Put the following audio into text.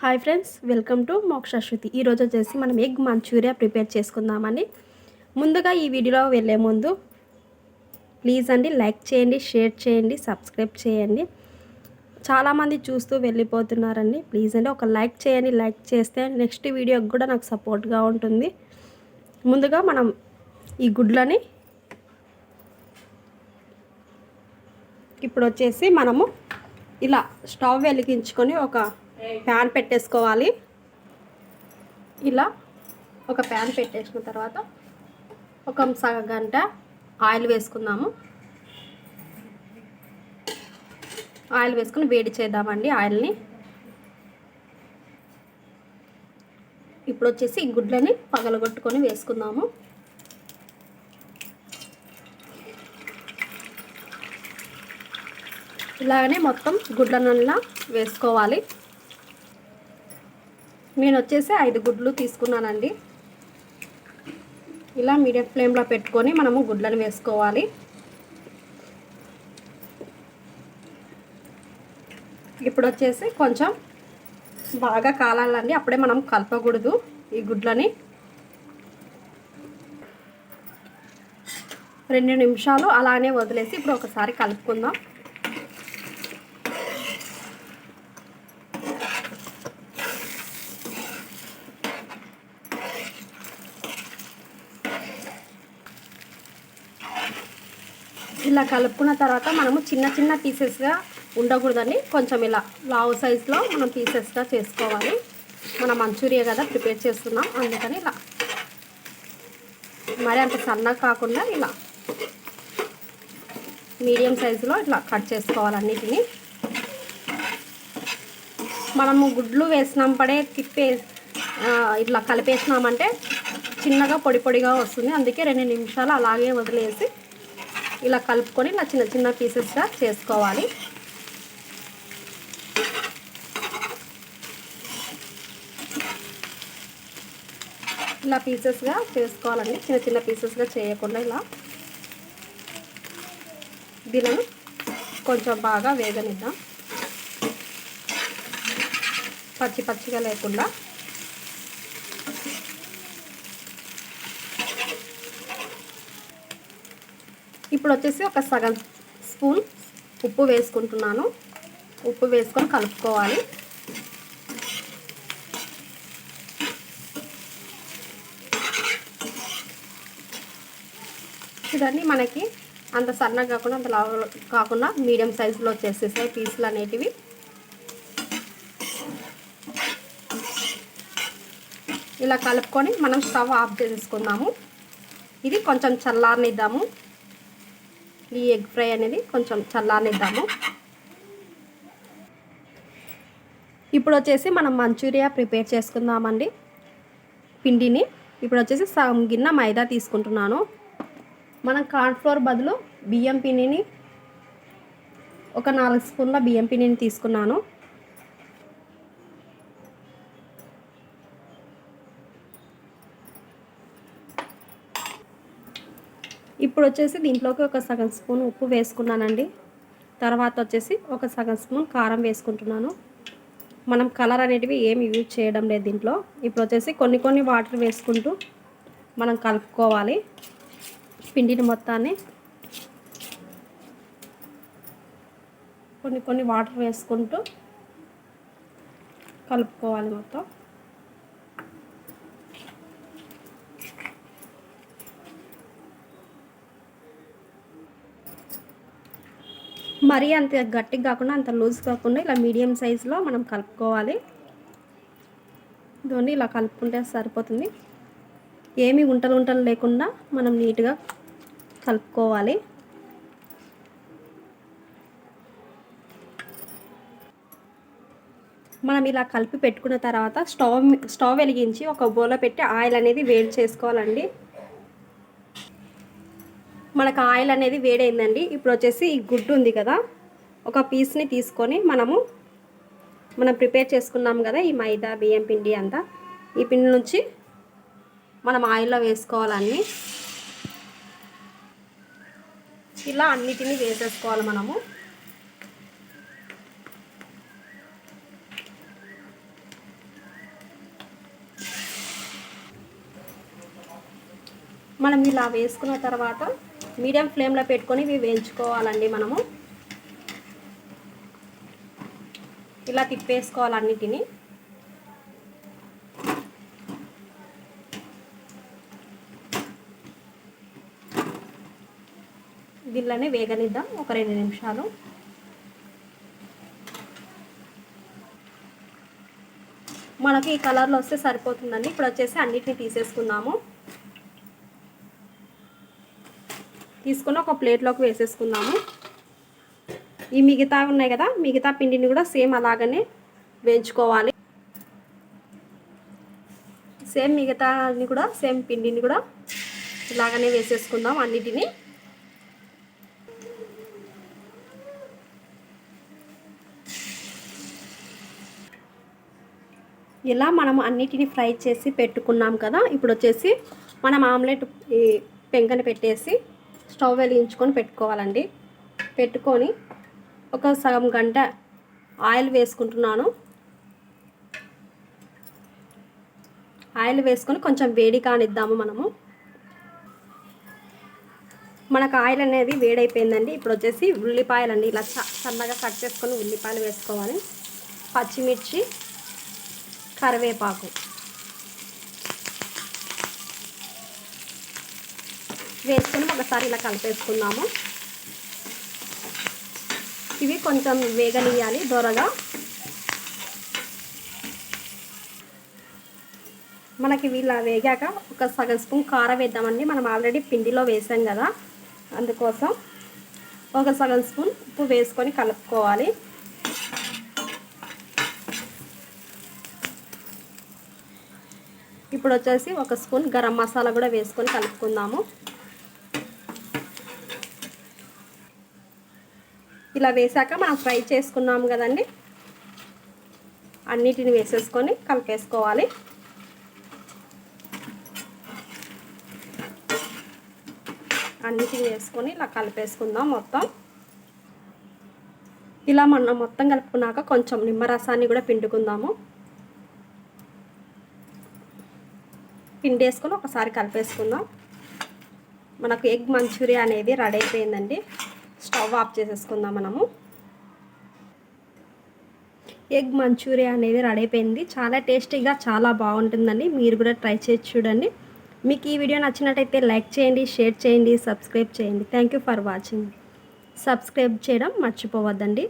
Hi friends welcome to Mokshashruti. ఈరోజు వచ్చేసి మనం ఎగ్ మంచూరియా ప్రిపేర్ చేసుకుందామని. ముందుగా ఈ వీడియోలో వెళ్ళే ముందు ప్లీజ్ అండి లైక్ చేయండి షేర్ చేయండి సబ్స్క్రైబ్ చేయండి. చాలామంది చూస్తూ వెళ్ళిపోతున్నారండి. ప్లీజ్ అండి ఒక లైక్ చేయండి లైక్ చేస్తే నెక్స్ట్ వీడియోకి కూడా నాకు సపోర్ట్గా ఉంటుంది. ముందుగా మనం ఈ గుడ్లని ఇప్పుడు వచ్చేసి మనము ఇలా స్టవ్ వెలిగించుకొని ఒక ప్యాన్ పెట్టేసుకోవాలి. ఇలా ఒక ప్యాన్ పెట్టేసిన తర్వాత ఒక సగ గంట ఆయిల్ వేసుకుందాము. ఆయిల్ వేసుకుని వేడి చేద్దామండి ఆయిల్ని. ఇప్పుడు వచ్చేసి గుడ్లని పగలగొట్టుకొని వేసుకుందాము. ఇలాగనే మొత్తం గుడ్లనల్లా వేసుకోవాలి. నేను వచ్చేసి ఐదు గుడ్లు తీసుకున్నానండి. ఇలా మీడియం ఫ్లేమ్లో పెట్టుకొని మనము గుడ్లను వేసుకోవాలి. ఇప్పుడు వచ్చేసి కొంచెం బాగా కాలాలండి అప్పుడే మనం కలపకూడదు ఈ గుడ్లని. రెండు నిమిషాలు అలానే వదిలేసి ఇప్పుడు ఒకసారి కలుపుకుందాం. ఇలా కలుపుకున్న తర్వాత మనము చిన్న చిన్న పీసెస్గా ఉండకూడదండి. కొంచెం ఇలా లావు సైజులో మనం పీసెస్గా చేసుకోవాలి. మన మంచూరియా కదా ప్రిపేర్ చేస్తున్నాం. అందుకని ఇలా. మరి అంత సన్నగా కాకుండా ఇలా. మీడియం సైజులో ఇట్లా కట్ చేసుకోవాలి అన్నిటిని. మనము గుడ్లు వేసినాం పడే తిప్పే ఇట్లా కలిపేసినామంటే చిన్నగా పొడి పొడిగా వస్తుంది. అందుకే రెండు నిమిషాలు అలాగే వదిలేసి ఇలా కలుపుకొని ఇలా చిన్న చిన్న పీసెస్గా చేసుకోవాలి. ఇలా పీసెస్గా చేసుకోవాలండి. చిన్న చిన్న పీసెస్గా చేయకుండా ఇలా దీనిని కొంచెం బాగా వేగనిద్దాం. పచ్చి పచ్చిగా లేకుండా ఇప్పుడు వచ్చేసి ఒక సగం స్పూన్ ఉప్పు వేసుకుంటున్నాను. ఉప్పు వేసుకొని కలుపుకోవాలి. చూడండి మనకి అంత సన్నగా కాకుండా అంత లావు కాకుండా మీడియం సైజులో వచ్చేసేసాయి పీసులు అనేటివి. ఇలా కలుపుకొని మనం స్టవ్ ఆఫ్ చేసుకుందాము. ఇది కొంచెం చల్లారనిద్దాము. ఈ ఎగ్ ఫ్రై అనేది కొంచెం చల్లారనిద్దాము ఇప్పుడు వచ్చేసి మనం మంచూరియా ప్రిపేర్ చేసుకుందామండి. పిండిని ఇప్పుడు వచ్చేసి సగం గిన్నె మైదా తీసుకుంటున్నాను. మనం కార్న్ఫ్లోర్ బదులు బియ్యం పిండిని ఒక నాలుగు స్పూన్ల బియ్యం పిండిని తీసుకున్నాను. ఇప్పుడు వచ్చేసి దీంట్లోకి ఒక సగం స్పూన్ ఉప్పు వేసుకున్నానండి. తర్వాత వచ్చేసి ఒక సగం స్పూన్ కారం వేసుకుంటున్నాను. మనం కలర్ అనేటివి ఏమి యూజ్ చేయడం లేదు దీంట్లో. ఇప్పుడు వచ్చేసి కొన్ని కొన్ని వాటర్ వేసుకుంటూ మనం కలుపుకోవాలి. పిండిని మొత్తాన్ని కొన్ని కొన్ని వాటర్ వేసుకుంటూ కలుపుకోవాలి మొత్తం. మరీ అంత గట్టిగా కాకుండా అంత లూజ్ కాకుండా ఇలా మీడియం సైజులో మనం కలుపుకోవాలి. ఇదిగోండి ఇలా కలుపుకుంటే సరిపోతుంది. ఏమి ఉంటలు ఉంటలు లేకుండా మనం నీట్గా కలుపుకోవాలి. మనం ఇలా కలిపి పెట్టుకున్న తర్వాత స్టవ్ స్టవ్ వెలిగించి ఒక బోలో పెట్టి ఆయిల్ అనేది వేడి చేసుకోవాలండి. మనకు ఆయిల్ అనేది వేడైందండి. ఇప్పుడు వచ్చేసి ఈ గుడ్డు ఉంది కదా ఒక పీస్ని తీసుకొని మనము మనం ప్రిపేర్ చేసుకున్నాం కదా ఈ మైదా బియ్యం పిండి అంతా. ఈ పిండి నుంచి మనం ఆయిల్లో వేసుకోవాలన్నీ. ఇలా అన్నిటినీ వేసేసుకోవాలి మనము. మనం ఇలా వేసుకున్న తర్వాత మీడియం ఫ్లేమ్లో పెట్టుకొని ఇవి వేయించుకోవాలండి మనము. ఇలా తిప్పేసుకోవాలి అన్నిటిని. వీళ్ళని వేగనిద్దాం ఒక రెండు నిమిషాలు. మనకి ఈ కలర్లో వస్తే సరిపోతుందండి. ఇప్పుడు వచ్చేసి అన్నిటిని తీసేసుకుందాము. తీసుకొని ఒక ప్లేట్లోకి వేసేసుకుందాము. ఈ మిగతా ఉన్నాయి కదా మిగతా పిండిని కూడా సేమ్ అలాగనే వేయించుకోవాలి. సేమ్ మిగతాని కూడా సేమ్ పిండిని కూడా ఇలాగనే వేసేసుకుందాం అన్నిటినీ. ఇలా మనం అన్నిటిని ఫ్రై చేసి పెట్టుకున్నాం కదా ఇప్పుడు వచ్చేసి మనం ఆమ్లెట్ ఈ పెంకని పెట్టేసి స్టవ్ వెలిగించుకొని పెట్టుకోవాలండి. పెట్టుకొని ఒక సగం గంట ఆయిల్ వేసుకుంటున్నాను. ఆయిల్ వేసుకొని కొంచెం వేడి కానిద్దాము మనము. మనకు ఆయిల్ అనేది వేడైపోయిందండి. ఇప్పుడు వచ్చేసి ఉల్లిపాయలు అండి ఇలా సన్నగా కట్ చేసుకొని ఉల్లిపాయలు వేసుకోవాలి. పచ్చిమిర్చి కరివేపాకు. వేసుకొని ఒకసారి ఇలా కలిపేసుకుందాము ఇవి కొంచెం వేగనియాలి దొరగా. మనకి వీళ్ళ వేగాక ఒక సగం స్పూన్ కారం వేద్దామండి. మనం ఆల్రెడీ పిండిలో వేసాం కదా అందుకోసం ఒక సగం స్పూన్ ఉప్పు వేసుకొని కలుపుకోవాలి. ఇప్పుడు వచ్చేసి ఒక స్పూన్ గరం మసాలా కూడా వేసుకొని కలుపుకుందాము. ఇలా వేసాక మనం ఫ్రై చేసుకున్నాము కదండి. అన్నిటిని వేసేసుకొని కలిపేసుకోవాలి. అన్నిటిని వేసుకొని ఇలా కలిపేసుకుందాం మొత్తం. ఇలా మనం మొత్తం కలుపుకున్నాక కొంచెం నిమ్మరసాన్ని కూడా పిండుకుందాము. పిండి వేసుకొని ఒకసారి కలిపేసుకుందాం. మనకు ఎగ్ మంచూరియా అనేది రెడీ అయిపోయిందండి. స్టవ్ ఆఫ్ చేసేసుకుందాం మనము. ఎగ్ మంచూరియా అనేది రెడీ అయిపోయింది. చాలా టేస్టీగా చాలా బాగుంటుందండి. మీరు కూడా ట్రై చేసి చూడండి. మీకు ఈ వీడియో నచ్చినట్టయితే లైక్ చేయండి షేర్ చేయండి సబ్స్క్రైబ్ చేయండి. Thank you for watching subscribe చేయడం మర్చిపోవద్దండి.